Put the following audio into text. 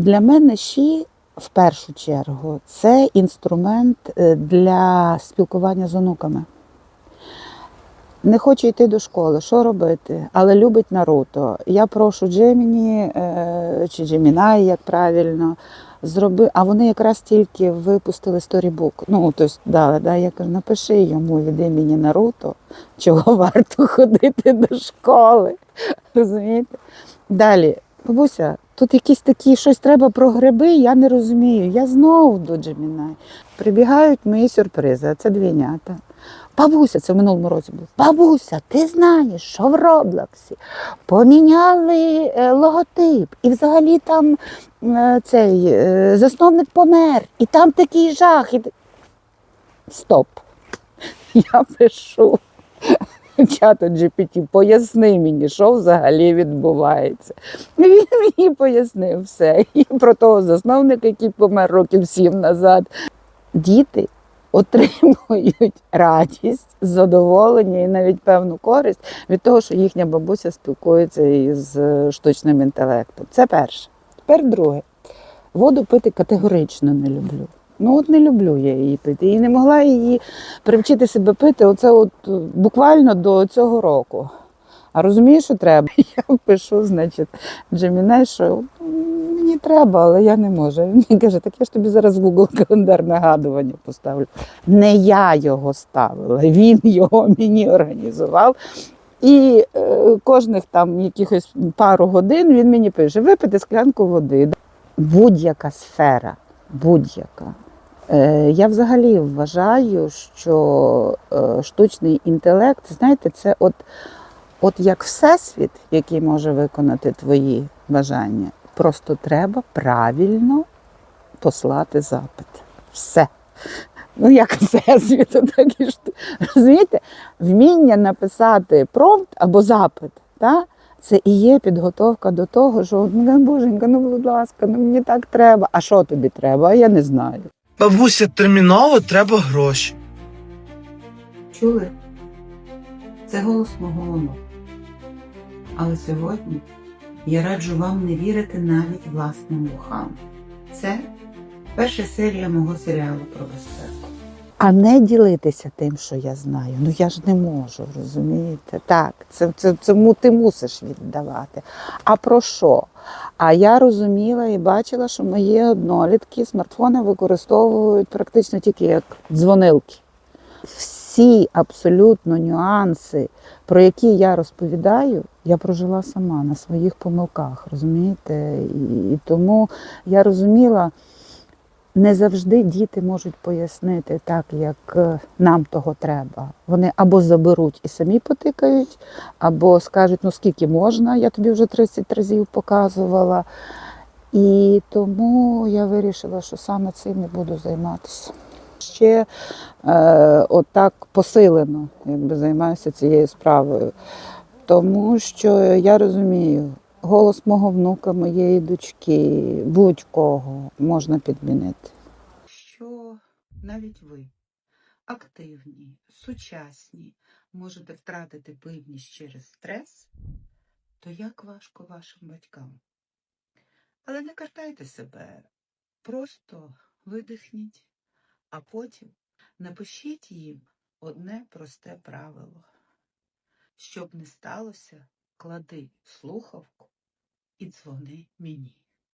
Для мене щі в першу чергу це інструмент е, для спілкування з онуками. Не хоче йти до школи, що робити, але любить Наруто. Я прошу Джеміні е, чи Джемінай, як правильно, зроби. А вони якраз тільки випустили сторібук. Ну, тобто дали, да, я кажу, напиши йому від імені Наруто, чого варто ходити до школи. Розумієте? Далі, бабуся, тут якісь такі щось треба про гриби, я не розумію. Я знову до Джемінай. Прибігають мої сюрпризи, а це двійнята. Бабуся, це в минулому році було. Бабуся, ти знаєш, що в Роблоксі поміняли е, логотип, і взагалі там е, цей е, засновник помер, і там такий жах. І... Стоп. Я пишу. Чато GPT, поясни мені, що взагалі відбувається. Він мені пояснив все. І про того засновника, який помер років сім назад. Діти отримують радість, задоволення і навіть певну користь від того, що їхня бабуся спілкується із е, штучним інтелектом. Це перше. Тепер друге. Воду пити категорично не люблю. Ну от не люблю я її пити. І не могла її привчити себе пити оце от е, буквально до цього року. А розумієш, що треба? Я пишу, значить, Джемінай, що мені треба, але я не можу. Він мені каже, так я ж тобі зараз Google календар нагадування поставлю. Не я його ставила, він його мені організував. І е, кожних там якихось пару годин він мені пише: випити склянку води. Будь-яка сфера, будь-яка. Е, Я взагалі вважаю, що е, штучний інтелект, знаєте, це от, от як всесвіт, який може виконати твої бажання. Просто треба правильно послати запит. Все. Ну, як всесвіту, так і ж. Розумієте, вміння написати промпт або запит, та? це і є підготовка до того, що ну, боженька, ну будь ласка, ну мені так треба. А що тобі треба? Я не знаю. Бабуся, терміново треба гроші. Чули? Це голос мого онука. Але сьогодні я раджу вам не вірити навіть власним вухам. Це перша серія мого серіалу про безпеку. А не ділитися тим, що я знаю. Ну я ж не можу, розумієте? Так, це, це, це ти мусиш віддавати. А про що? А я розуміла і бачила, що мої однолітки смартфони використовують практично тільки як дзвонилки. Всі абсолютно нюанси, про які я розповідаю, я прожила сама на своїх помилках, розумієте? І, і тому я розуміла, не завжди діти можуть пояснити так, як е, нам того треба. Вони або заберуть і самі потикають, або скажуть, ну скільки можна, я тобі вже 30 разів показувала. І тому я вирішила, що саме цим і буду займатися. Ще е, отак посилено якби, займаюся цією справою. Тому що я розумію, голос мого внука, моєї дочки, будь-кого можна підмінити. Що навіть ви, активні, сучасні, можете втратити пильність через стрес, то як важко вашим батькам. Але не картайте себе, просто видихніть, а потім напишіть їм одне просте правило. Щоб не сталося, клади слухавку і дзвони мені.